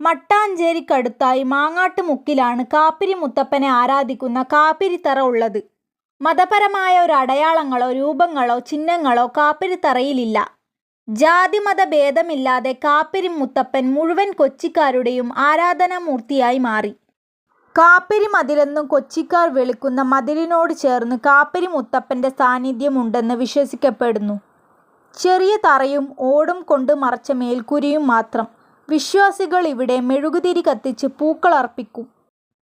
മട്ടാഞ്ചേരിക്കടുത്തായി മാങ്ങാട്ടുമുക്കിലാണ് കാപ്പിരി മുത്തപ്പനെ ആരാധിക്കുന്ന കാപ്പിരിത്തറ ഉള്ളത്. മതപരമായ ഒരു അടയാളങ്ങളോ രൂപങ്ങളോ ചിഹ്നങ്ങളോ കാപ്പിരിത്തറയിലില്ല. ജാതിമത ഭേദമില്ലാതെ കാപ്പിരി മുത്തപ്പൻ മുഴുവൻ കൊച്ചിക്കാരുടെയും ആരാധനാമൂർത്തിയായി മാറി. കാപ്പിരി മതിലെന്നും കൊച്ചിക്കാർ വിളിക്കുന്ന മതിലിനോട് ചേർന്ന് കാപ്പിരി മുത്തപ്പന്റെ സാന്നിധ്യമുണ്ടെന്ന് വിശ്വസിക്കപ്പെടുന്നു. ചെറിയ തറയും ഓടും കൊണ്ട് മറച്ച മേൽക്കുരിയും മാത്രം. വിശ്വാസികൾ ഇവിടെ മെഴുകുതിരി കത്തിച്ച് പൂക്കൾ അർപ്പിക്കും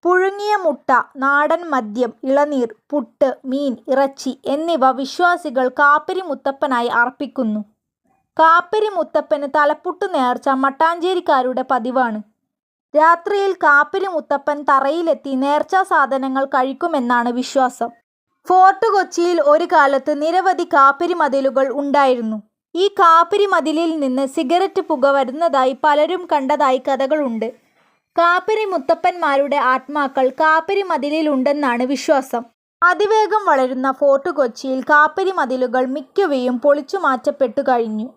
പുഴുങ്ങിയ മുട്ട, നാടൻ മദ്യം, ഇളനീർ, പുട്ട്, മീൻ, ഇറച്ചി എന്നിവ വിശ്വാസികൾ കാപ്പരി മുത്തപ്പനായി അർപ്പിക്കുന്നു. കാപ്പരി മുത്തപ്പന് തലപ്പുട്ട് നേർച്ച മട്ടാഞ്ചേരിക്കാരുടെ പതിവാണ്. രാത്രിയിൽ കാപ്പരി മുത്തപ്പൻ തറയിലെത്തി നേർച്ചാസാധനങ്ങൾ കഴിക്കുമെന്നാണ് വിശ്വാസം. ഫോർട്ട് കൊച്ചിയിൽ ഒരു കാലത്ത് നിരവധി കാപ്പരി മതിലുകൾ ഉണ്ടായിരുന്നു. ഈ കാപ്പിരി മതിലിൽ നിന്ന് സിഗരറ്റ് പുക വരുന്നതായി പലരും കണ്ടതായി കഥകളുണ്ട്. കാപ്പിരി മുത്തപ്പന്മാരുടെ ആത്മാക്കൾ കാപ്പിരി മതിലിലുണ്ടെന്നാണ് വിശ്വാസം. അതിവേഗം വളരുന്ന ഫോർട്ട് കൊച്ചിയിൽ കാപ്പിരി മതിലുകൾ മിക്കവയും പൊളിച്ചു മാറ്റപ്പെട്ടു കഴിഞ്ഞു.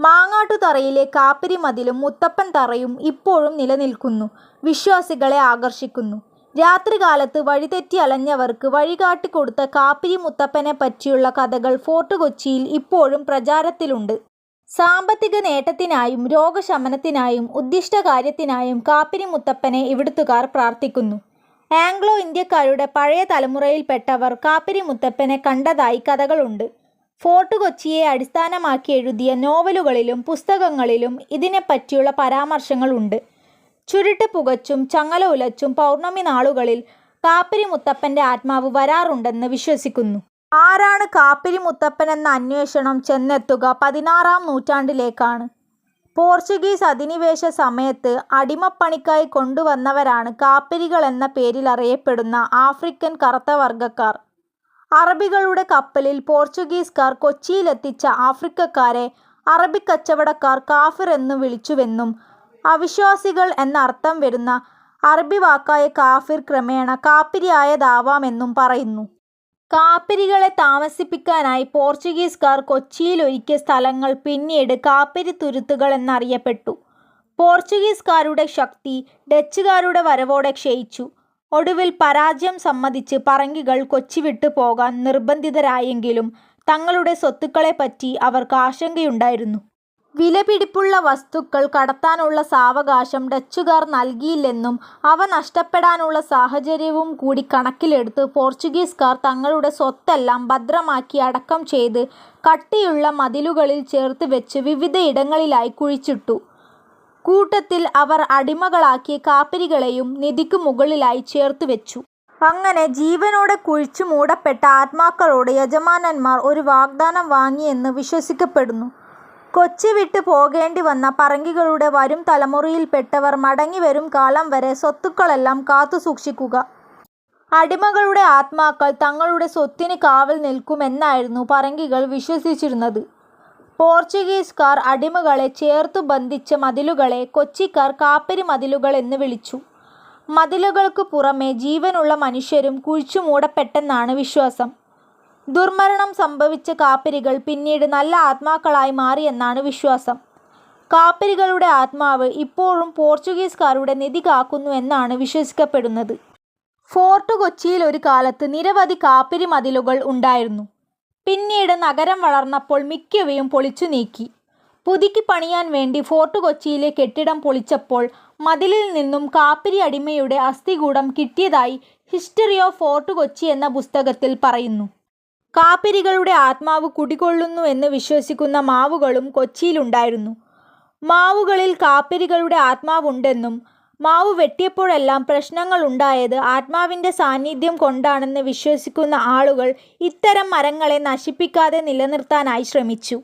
മാങ്ങാട്ടുതറയിലെ കാപ്പിരി മതിലും മുത്തപ്പൻ തറയും ഇപ്പോഴും നിലനിൽക്കുന്നു. വിശ്വാസികളെ ആകർഷിക്കുന്നു. രാത്രികാലത്ത് വഴിതെറ്റി അലഞ്ഞവർക്ക് വഴികാട്ടിക്കൊടുത്ത കാപ്പിരി മുത്തപ്പനെ പറ്റിയുള്ള കഥകൾ ഫോർട്ട് കൊച്ചിയിൽ ഇപ്പോഴും പ്രചാരത്തിലുണ്ട്. സാമ്പത്തിക നേട്ടത്തിനായും രോഗശമനത്തിനായും ഉദ്ദിഷ്ട കാര്യത്തിനായും കാപ്പിരി മുത്തപ്പനെ ഇവിടുത്തുകാർ പ്രാർത്ഥിക്കുന്നു. ആംഗ്ലോ ഇന്ത്യക്കാരുടെ പഴയ തലമുറയിൽപ്പെട്ടവർ കാപ്പിരി മുത്തപ്പനെ കണ്ടതായി കഥകളുണ്ട്. ഫോർട്ട് കൊച്ചിയെ അടിസ്ഥാനമാക്കി എഴുതിയ നോവലുകളിലും പുസ്തകങ്ങളിലും ഇതിനെപ്പറ്റിയുള്ള പരാമർശങ്ങൾ ഉണ്ട്. ചുരുട്ട് പുകച്ചും ചങ്ങല ഉലച്ചും പൗർണമി നാളുകളിൽ കാപ്പിരി മുത്തപ്പന്റെ ആത്മാവ് വരാറുണ്ടെന്ന് വിശ്വസിക്കുന്നു. ആരാണ് കാപ്പിരി മുത്തപ്പൻ എന്ന അന്വേഷണം ചെന്നെത്തുക പതിനാറാം നൂറ്റാണ്ടിലേക്കാണ്. പോർച്ചുഗീസ് അധിനിവേശ സമയത്ത് അടിമപ്പണിക്കായി കൊണ്ടുവന്നവരാണ് കാപ്പിരികൾ എന്ന പേരിൽ അറിയപ്പെടുന്ന ആഫ്രിക്കൻ കറുത്ത വർഗക്കാർ അറബികളുടെ കപ്പലിൽ പോർച്ചുഗീസുകാർ കൊച്ചിയിലെത്തിച്ച ആഫ്രിക്കക്കാരെ അറബിക്കച്ചവടക്കാർ കാഫിർ എന്നു വിളിച്ചുവെന്നും അവിശ്വാസികൾ എന്നർത്ഥം വരുന്ന അറബി വാക്കായ കാഫിർ ക്രമേണ കാപ്പിരിയായതാവാമെന്നും പറയുന്നു. കാപ്പിരികളെ താമസിപ്പിക്കാനായി പോർച്ചുഗീസുകാർ കൊച്ചിയിൽ ഒരുക്കിയ സ്ഥലങ്ങൾ പിന്നീട് കാപ്പിരി തുരുത്തുകൾ എന്നറിയപ്പെട്ടു. പോർച്ചുഗീസുകാരുടെ ശക്തി ഡച്ചുകാരുടെ വരവോടെ ക്ഷയിച്ചു. ഒടുവിൽ പരാജയം സമ്മതിച്ച് പറങ്കികൾ കൊച്ചി വിട്ടു പോകാൻ നിർബന്ധിതരായെങ്കിലും തങ്ങളുടെ സ്വത്തുക്കളെപ്പറ്റി അവർക്ക് ആശങ്കയുണ്ടായിരുന്നു. വിലപിടിപ്പുള്ള വസ്തുക്കൾ കടത്താനുള്ള സാവകാശം ഡച്ചുകാർ നൽകിയില്ലെന്നും അവ നഷ്ടപ്പെടാനുള്ള സാഹചര്യവും കൂടി കണക്കിലെടുത്ത് പോർച്ചുഗീസുകാർ തങ്ങളുടെ സ്വത്തെല്ലാം ഭദ്രമാക്കി അടക്കം ചെയ്ത് കട്ടിയുള്ള മതിലുകളിൽ ചേർത്ത് വെച്ച് വിവിധയിടങ്ങളിലായി കുഴിച്ചിട്ടു. കൂട്ടത്തിൽ അവർ അടിമകളാക്കിയ കാപ്പിരികളെയും നിധിക്കു മുകളിലായി ചേർത്ത് വെച്ചു. അങ്ങനെ ജീവനോടെ കുഴിച്ചു മൂടപ്പെട്ട ആത്മാക്കളോട് യജമാനന്മാർ ഒരു വാഗ്ദാനം വാങ്ങിയെന്ന് വിശ്വസിക്കപ്പെടുന്നു. കൊച്ചി വിട്ടു പോകേണ്ടി വന്ന പറങ്കികളുടെ വരും തലമുറയിൽപ്പെട്ടവർ മടങ്ങിവരും കാലം വരെ സ്വത്തുക്കളെല്ലാം കാത്തുസൂക്ഷിക്കുക. അടിമകളുടെ ആത്മാക്കൾ തങ്ങളുടെ സ്വത്തിന് കാവൽ നിൽക്കുമെന്നായിരുന്നു പറങ്കികൾ വിശ്വസിച്ചിരുന്നത്. പോർച്ചുഗീസുകാർ അടിമകളെ ചേർത്തു ബന്ധിച്ച മതിലുകളെ കൊച്ചിക്കാർ കാപ്പരി മതിലുകൾ എന്ന് വിളിച്ചു. മതിലുകൾക്ക് പുറമെ ജീവനുള്ള മനുഷ്യരും കുഴിച്ചുമൂടപ്പെട്ടെന്നാണ് വിശ്വാസം. ദുർമരണം സംഭവിച്ച കാപ്പിരികൾ പിന്നീട് നല്ല ആത്മാക്കളായി മാറിയെന്നാണ് വിശ്വാസം. കാപ്പിരികളുടെ ആത്മാവ് ഇപ്പോഴും പോർച്ചുഗീസുകാരുടെ നിധി കാക്കുന്നു എന്നാണ് വിശ്വസിക്കപ്പെടുന്നത്. ഫോർട്ട് കൊച്ചിയിൽ ഒരു കാലത്ത് നിരവധി കാപ്പിരി മതിലുകൾ ഉണ്ടായിരുന്നു. പിന്നീട് നഗരം വളർന്നപ്പോൾ മിക്കവയും പൊളിച്ചു നീക്കി പുതുക്കി പണിയാൻ വേണ്ടി ഫോർട്ട് കൊച്ചിയിലെ കെട്ടിടം പൊളിച്ചപ്പോൾ മതിലിൽ നിന്നും കാപ്പിരി അടിമയുടെ അസ്ഥികൂടം കിട്ടിയതായി ഹിസ്റ്ററി ഓഫ് ഫോർട്ട് കൊച്ചി എന്ന പുസ്തകത്തിൽ പറയുന്നു. കാപ്പിരികളുടെ ആത്മാവ് കുടികൊള്ളുന്നു എന്ന് വിശ്വസിക്കുന്ന മാവുകളും കൊച്ചിയിലുണ്ടായിരുന്നു. മാവുകളിൽ കാപ്പിരികളുടെ ആത്മാവുണ്ടെന്നും മാവു വെട്ടിയപ്പോഴെല്ലാം പ്രശ്നങ്ങൾ ഉണ്ടായത് ആത്മാവിന്റെ സാന്നിധ്യം കൊണ്ടാണെന്ന് വിശ്വസിക്കുന്ന ആളുകൾ ഇത്തരം മരങ്ങളെ നശിപ്പിക്കാതെ നിലനിർത്താനായി ശ്രമിച്ചു.